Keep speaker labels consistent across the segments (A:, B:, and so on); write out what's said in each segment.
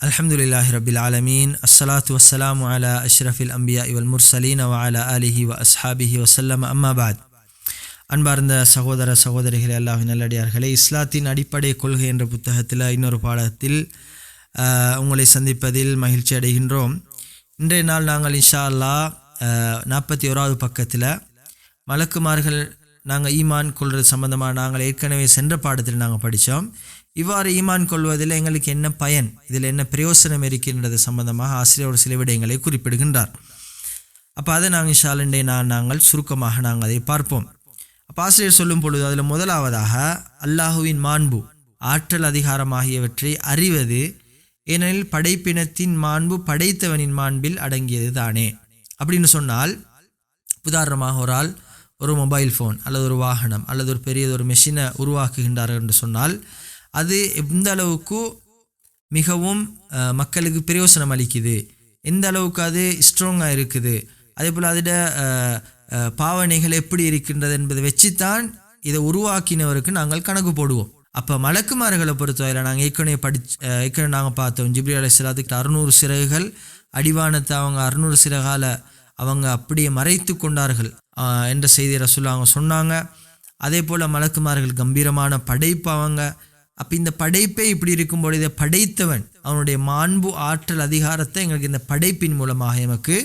A: அல்ஹம்துலில்லாஹி ரபில் ஆலமீன் அஸ்ஸலாத்து வசலாம் அலா அஷ்ரஃபில் அம்பியா இவல் முர்சலீன் வ அலிஹி வ அஸ்ஹாபிஹி வசல்லம் அம்மாபாத் அன்பார்ந்த சகோதர சகோதரிகளே அல்லாஹ் நல்லடியார்களே இஸ்லாத்தின் அடிப்படை கொள்கை என்ற புத்தகத்தில் இன்னொரு பாடத்தில் உங்களை சந்திப்பதில் மகிழ்ச்சி அடைகின்றோம். இன்றைய நாள் நாங்கள் இன்ஷா அல்லாஹ் நாற்பத்தி ஓராவது பக்கத்தில் மலக்குமார்கள் நாங்கள் ஈமான் கொள்வது சம்பந்தமாக நாங்கள் ஏற்கனவே சென்ற பாடத்தில் நாங்கள் படித்தோம் இவ்வாறு ஈமான் கொள்வதில் எங்களுக்கு என்ன பயன்? இதில் என்ன பிரயோசனம் இருக்கின்றது சம்பந்தமாக ஆசிரியர் ஒரு சில விடயங்களை குறிப்பிடுகின்றார். அப்போ அதை நாங்கள் இன்ஷாலண்டே நான் நாங்கள் சுருக்கமாக நாங்கள் அதை பார்ப்போம். அப்போ ஆசிரியர் சொல்லும் பொழுது அதில் முதலாவதாக அல்லாஹுவின் மாண்பு ஆற்றல் அதிகாரம் ஆகியவற்றை அறிவது ஏனெனில் படைப்பினத்தின் மாண்பு படைத்தவனின் மாண்பில் அடங்கியது தானே. அப்படின்னு சொன்னால் உதாரணமாக ஒரு ஆள் ஒரு மொபைல் ஃபோன் அல்லது ஒரு வாகனம் அல்லது ஒரு பெரியது ஒரு மெஷினை உருவாக்குகின்றார்கள் என்று சொன்னால் அது எந்த அளவுக்கு மிகவும் மக்களுக்கு பிரயோசனம் அளிக்குது? எந்த அளவுக்கு அது ஸ்ட்ராங்காக இருக்குது? அதே போல் அதோட பாவனைகள் எப்படி இருக்கின்றது என்பதை வச்சுத்தான் இதை உருவாக்கினவருக்கு நாங்கள் கணக்கு போடுவோம். அப்போ மலக்குமார்களை பொறுத்தவரையில் நாங்கள் ஏற்கனவே படிச்சு ஏற்கனவே நாங்கள் பார்த்தோம். ஜிப்ரி அலைசலாத்துக்கு அறுநூறு சிறகுகள் அடிவானத்தை அவங்க அறுநூறு சிறகால அவங்க அப்படியே மறைத்து கொண்டார்கள் என்ற செய்தியை ரசூல் அவங்க சொன்னாங்க. அதே போல் மலக்குமார்கள் கம்பீரமான படைப்பு அவங்க அப்போ இந்த படைப்பே இப்படி இருக்கும் பொழுது படைத்தவன் அவனுடைய மாண்பு ஆற்றல் அதிகாரத்தை எங்களுக்கு இந்த படைப்பின் மூலமாக எமக்கு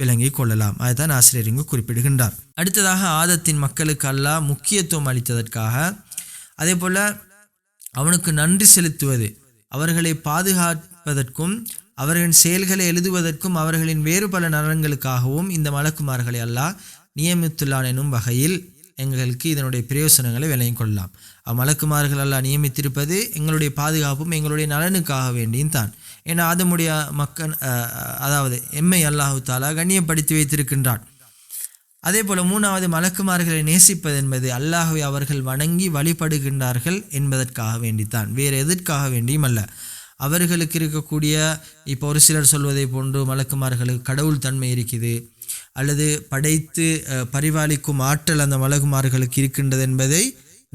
A: விளங்கி கொள்ளலாம். அதுதான் ஆசிரியர் இங்கு குறிப்பிடுகின்றார். அடுத்ததாக ஆதத்தின் மக்களுக்கு அல்லாஹ் முக்கியத்துவம் அளித்ததற்காக அதே போல் அவனுக்கு நன்றி செலுத்துவது அவர்களை பாதுகாப்பதற்கும் அவர்களின் செயல்களை எழுதுவதற்கும் அவர்களின் வேறு பல நலன்களுக்காகவும் இந்த மலக்குமார்களை அல்லாஹ் நியமித்துள்ளான் எனும் வகையில் எங்களுக்கு இதனுடைய பிரயோசனங்களை விளையும் கொள்ளலாம். அம்மலக்குமார்கள் அல்லா நியமித்திருப்பது எங்களுடைய பாதுகாப்பும் எங்களுடைய நலனுக்காக வேண்டியும் தான். ஏன்னா அதமுடைய மக்கள் அதாவது எம்மை அல்லாஹு தாலா கண்ணியப்படுத்தி வைத்திருக்கின்றான். அதே போல் மூணாவது மலக்குமார்களை நேசிப்பது என்பது அல்லாஹுவை அவர்கள் வணங்கி வழிபடுகின்றார்கள் என்பதற்காக வேண்டித்தான். வேறு எதற்காக வேண்டியும் அல்ல. அவர்களுக்கு இருக்கக்கூடிய இப்போ ஒரு சிலர் சொல்வதை போன்று மலக்குமார்களுக்கு கடவுள் தன்மை இருக்குது. அல்லது படைத்து பரிபாலிக்கும் ஆற்றல் அந்த மலக்குமார்களுக்கு இருக்கின்றது என்பதை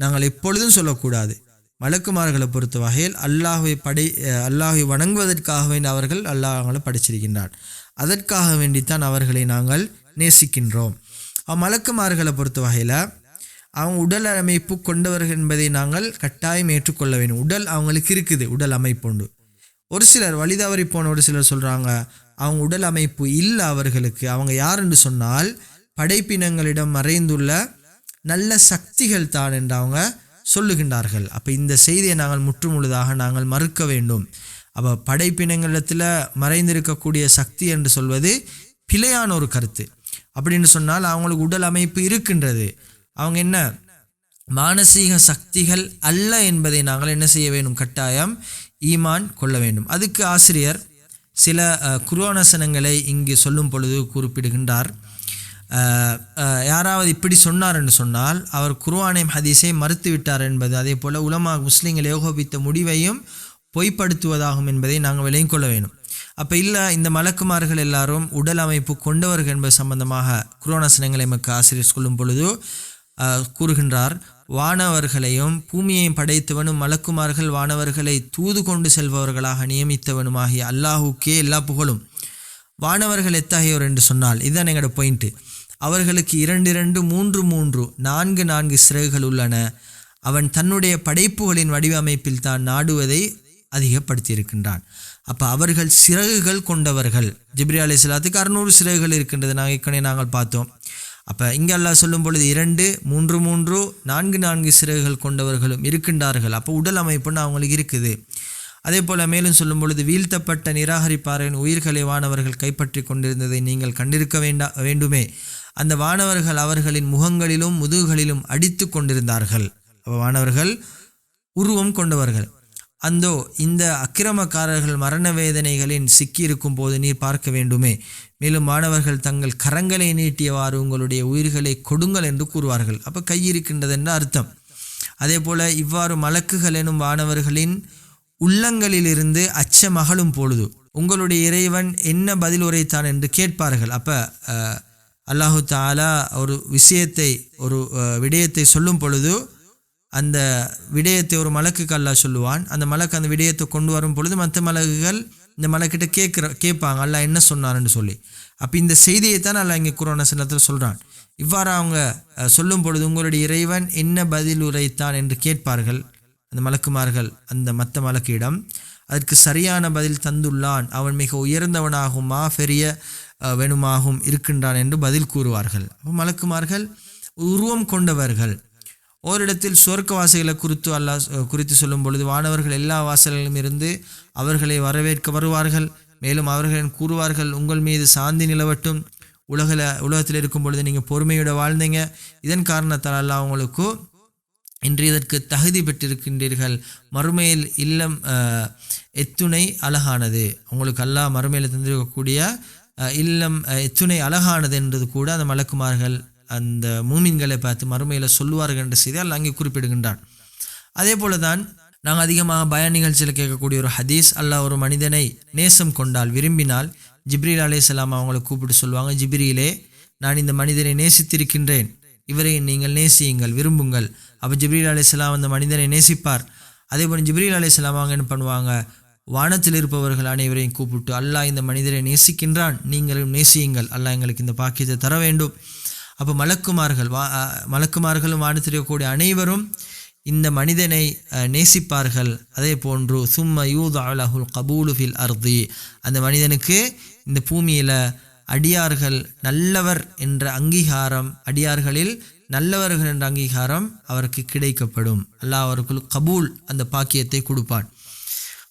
A: நாங்கள் எப்பொழுதும் சொல்லக்கூடாது. மலக்குமார்களை பொறுத்த வகையில் அல்லாஹை படை அல்லாஹை வணங்குவதற்காக வேண்டி அவர்கள் அல்லாஹங்களை படைச்சிருக்கின்றார். அதற்காக வேண்டித்தான் அவர்களை நாங்கள் நேசிக்கின்றோம். மலக்குமார்களை பொறுத்த வகையில் அவங்க உடல் அமைப்பு கொண்டவர்கள் என்பதை நாங்கள் கட்டாயம் ஏற்றுக்கொள்ள வேண்டும். உடல் அவங்களுக்கு இருக்குது உடல் அமைப்பு உண்டு. ஒரு சிலர் வழிதவறி போன ஒரு சிலர் சொல்கிறாங்க அவங்க உடல் அமைப்பு இல்லை அவர்களுக்கு. அவங்க யார் என்று சொன்னால் படைப்பினங்களிடம் மறைந்துள்ள நல்ல சக்திகள் தான் என்று அவங்க சொல்லுகின்றார்கள். அப்போ இந்த செய்தியை நாங்கள் முற்றுமுழுதாக நாங்கள் மறுக்க வேண்டும். அப்போ படைப்பினங்களிடத்தில் மறைந்திருக்கக்கூடிய சக்தி என்று சொல்வது பிழையான ஒரு கருத்து. அப்படின்னு சொன்னால் அவங்களுக்கு உடல் அமைப்பு இருக்கின்றது. அவங்க என்ன? மானசீக சக்திகள் அல்ல என்பதை நாங்கள் என்ன செய்ய வேண்டும்? கட்டாயம் ஈமான் கொள்ள வேண்டும். அதுக்கு ஆசிரியர் சில குருவானசனங்களை இங்கு சொல்லும் பொழுது குறிப்பிடுகின்றார். யாராவது இப்படி சொன்னார் என்று சொன்னால் அவர் குர்ஆனையும் ஹதீஸை மறுத்து விட்டார் என்பது அதே போல் உலமா முஸ்லீம்கள் ஏகோபித்த முடிவையும் பொய்ப்படுத்துவதாகும் என்பதை நாங்கள் விலையும் கொள்ள வேண்டும். அப்போ இல்லை இந்த மலக்குமார்கள் எல்லாரும் உடல் அமைப்பு கொண்டவர்கள் என்பது சம்பந்தமாக குரோனசனங்களை எமக்கு ஆசிரியர் சொல்லும் பொழுது கூறுகின்றார் வானவர்களையும் பூமியையும் படைத்தவனும் மலக்குமார்கள் வானவர்களை தூது கொண்டு செல்பவர்களாக நியமித்தவனுமாகிய அல்லாஹுக்கே எல்லா புகழும். வானவர்கள் எத்தகையோர்? என்று சொன்னால் இதுதான் எங்களோட பாயிண்ட்டு அவர்களுக்கு இரண்டு இரண்டு மூன்று மூன்று நான்கு நான்கு சிறகுகள் உள்ளன. அவன் தன்னுடைய படைப்புகளின் வடிவமைப்பில் தான் நாடுவதை அதிகப்படுத்தியிருக்கின்றான். அப்போ அவர்கள் சிறகுகள் கொண்டவர்கள். ஜிப்ரி அலி இஸ்லாத்துக்கு அறுநூறு சிறகுகள் இருக்கின்றது. நாங்கள் ஏற்கனவே நாங்கள் பார்த்தோம். அப்போ இங்கே அல்லாஹ் சொல்லும் பொழுது இரண்டு மூன்று மூன்று நான்கு நான்கு சிறகுகள் கொண்டவர்களும் இருக்கின்றார்கள். அப்போ உடல் அமைப்புன்னு அவங்களுக்கு இருக்குது. அதே போல் மேலும் சொல்லும் பொழுது வீழ்த்தப்பட்ட நிராகரிப்பாரின் உயிர்களை வானவர்கள் கைப்பற்றி கொண்டிருந்ததை நீங்கள் கண்டிருக்க வேண்டா வேண்டுமே. அந்த வானவர்கள் அவர்களின் முகங்களிலும் முதுகுகளிலும் அடித்து கொண்டிருந்தார்கள். வானவர்கள் உருவம் கொண்டவர்கள். அந்தோ இந்த அக்கிரமக்காரர்கள் மரண வேதனைகளின் சிக்கியிருக்கும் போது நீர் பார்க்க வேண்டுமே. மேலும் மாணவர்கள் தங்கள் கரங்களை நீட்டியவாறு உங்களுடைய உயிர்களை கொடுங்கள் என்று கூறுவார்கள். அப்போ கையிருக்கின்றது என்று அர்த்தம். அதே போல் இவ்வாறு மலக்குகள் எனும் மாணவர்களின் உள்ளங்களிலிருந்து அச்ச மகளும் பொழுது உங்களுடைய இறைவன் என்ன பதில் உரைத்தான் என்று கேட்பார்கள். அப்போ அல்லாஹு தாலா ஒரு விஷயத்தை ஒரு விடயத்தை சொல்லும் பொழுது அந்த விடயத்தை ஒரு மலக்குக்கு அல்லா சொல்லுவான். அந்த மலக்கு அந்த விடயத்தை கொண்டு வரும் பொழுது மற்ற மலக்குகள் இந்த மலக்கிட்ட கேட்குற கேட்பாங்க. அல்லா என்ன சொன்னார்ன்னு சொல்லி. அப்போ இந்த செய்தியை தான் அல்லாஹ் இங்கே குரான சின்னத்தில் சொல்கிறான் இவ்வாறு அவங்க சொல்லும் பொழுது உங்களுடைய இறைவன் என்ன பதில் உரைத்தான் என்று கேட்பார்கள். அந்த மலக்குமார்கள் அந்த மற்ற மலக்கிடம். அதற்கு சரியான பதில் தந்துள்ளான். அவன் மிக உயர்ந்தவனாகவும் மாபெரிய வேணுமாகும் இருக்கின்றான் என்று பதில் கூறுவார்கள். அப்போ மலக்குமார்கள் உருவம் கொண்டவர்கள். ஓரிடத்தில் சுவர்க்கவாசிகளை குறித்து அல்லாஹ் குறித்து சொல்லும் பொழுது வானவர்கள் எல்லா வாசல்களிலும் இருந்து அவர்களை வரவேற்க வருவார்கள். மேலும் அவர்களின் கூறுவார்கள் உங்கள் மீது சாந்தி நிலவட்டும். உலகில் உலகத்தில் இருக்கும் பொழுது நீங்கள் பொறுமையோடு வாழ்ந்தீங்க. இதன் காரணத்தால் அல்லாஹ் உங்களுக்கு இன்று இதற்கு தகுதி பெற்றிருக்கின்றீர்கள். மறுமையில் இல்லம் எத்துணை அழகானது. உங்களுக்கு அல்லாஹ் மறுமையில் தந்திருக்கக்கூடிய இல்லம் எத்துணை அழகானது என்றது கூட அந்த மலக்குமார்கள் அந்த மூமின்களை பார்த்து மறுமையில் சொல்லுவார்கள் என்ற செய்தி அல்ல அங்கே குறிப்பிடுகின்றான். அதே போல தான் நாங்கள் அதிகமாக பய நிகழ்ச்சியில் கேட்கக்கூடிய ஒரு ஹதீஸ் அல்லாஹ் ஒரு மனிதனை நேசம் கொண்டால் விரும்பினால் ஜிப்ரீல் சலாம் அவங்களை கூப்பிட்டு சொல்லுவாங்க ஜிப்ரீலே நான் இந்த மனிதனை நேசித்திருக்கின்றேன். இவரை நீங்கள் நேசியுங்கள் விரும்புங்கள். அப்போ ஜிப்ரீல் அலைஹிஸ்ஸலாம் அந்த மனிதனை நேசிப்பார். அதே போல் ஜிப்ரீல் அலைஹிஸ்ஸலாம் அவங்க என்ன பண்ணுவாங்க? வானத்தில் இருப்பவர்கள் அனைவரையும் கூப்பிட்டு அல்லாஹ் இந்த மனிதரை நேசிக்கின்றான் நீங்களும் நேசியுங்கள். அல்லாஹ் எங்களுக்கு இந்த பாக்கியத்தை தர வேண்டும். அப்போ மலக்குமார்கள் வா மலக்குமார்களும் வானத்தில் தெரியக்கூடிய அனைவரும் இந்த மனிதனை நேசிப்பார்கள். அதே போன்று சும்ம யூத் அலஹுல் கபூலு ஃபில் அர்தி. அந்த மனிதனுக்கு இந்த பூமியில் அடியார்கள் நல்லவர் என்ற அங்கீகாரம் அடியார்களில் நல்லவர்கள் என்ற அங்கீகாரம் அவருக்கு கிடைக்கப்படும். அல்லாஹ் அவருக்குள் கபூல் அந்த பாக்கியத்தை கொடுப்பான்.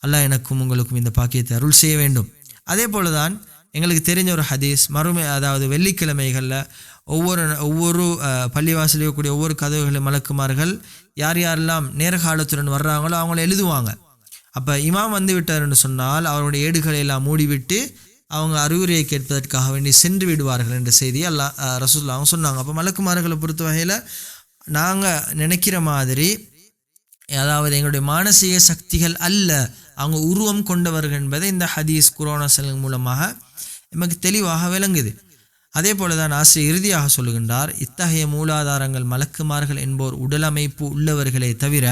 A: அல்லாஹ் எனக்கும் உங்களுக்கும் இந்த பாக்கியத்தை அருள் செய்ய வேண்டும். அதே போல தான் எங்களுக்கு தெரிஞ்ச ஒரு ஹதீஸ் மறுமை அதாவது வெள்ளிக்கிழமைகளில் ஒவ்வொரு ஒவ்வொரு அஹ், கூடிய இருக்கக்கூடிய ஒவ்வொரு கதவுகளை மலக்குமார்கள் யார் யாரெல்லாம் நேரகாலத்துடன் வர்றாங்களோ அவங்கள எழுதுவாங்க. அப்போ இமாம் வந்து விட்டார்னு சொன்னால் அவருடைய ஏடுகளை எல்லாம் மூடிவிட்டு அவங்க அறிவுரையை கேட்பதற்காக வேண்டி சென்று விடுவார்கள் என்ற செய்தி அல்லா அஹ், அவங்க சொன்னாங்க. அப்போ மலக்குமார்களை பொறுத்த வகையில் நாங்கள் நினைக்கிற மாதிரி அதாவது எங்களுடைய மானசீக சக்திகள் அல்ல அவங்க உருவம் கொண்டவர்கள் என்பதை இந்த ஹதீஸ் குரோனா செல்லும் மூலமாக நமக்கு தெளிவாக விளங்குது. அதே போல தான் ஆசிரியர் இறுதியாக சொல்லுகின்றார் இத்தகைய மூலாதாரங்கள் மலக்குமார்கள் என்போர் உடலமைப்பு உள்ளவர்களே தவிர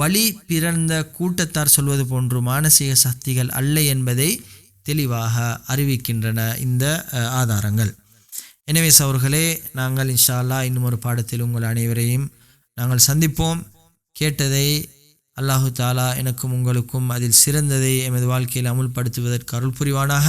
A: வழி பிறந்த கூட்டத்தார் சொல்வது போன்று மானசீக சக்திகள் அல்ல என்பதை தெளிவாக அறிவிக்கின்றன இந்த ஆதாரங்கள். எனவே சவர்களே நாங்கள் இன்ஷா அல்லாஹ் இன்னும் ஒரு பாடத்தில் உங்கள் அனைவரையும் நாங்கள் சந்திப்போம். கேட்டதை அல்லாஹு தாலா எனக்கும் உங்களுக்கும் அதில் சிறந்ததை எமது வாழ்க்கையில் அமுல்படுத்துவதற்கு அருள் புரிவானாக.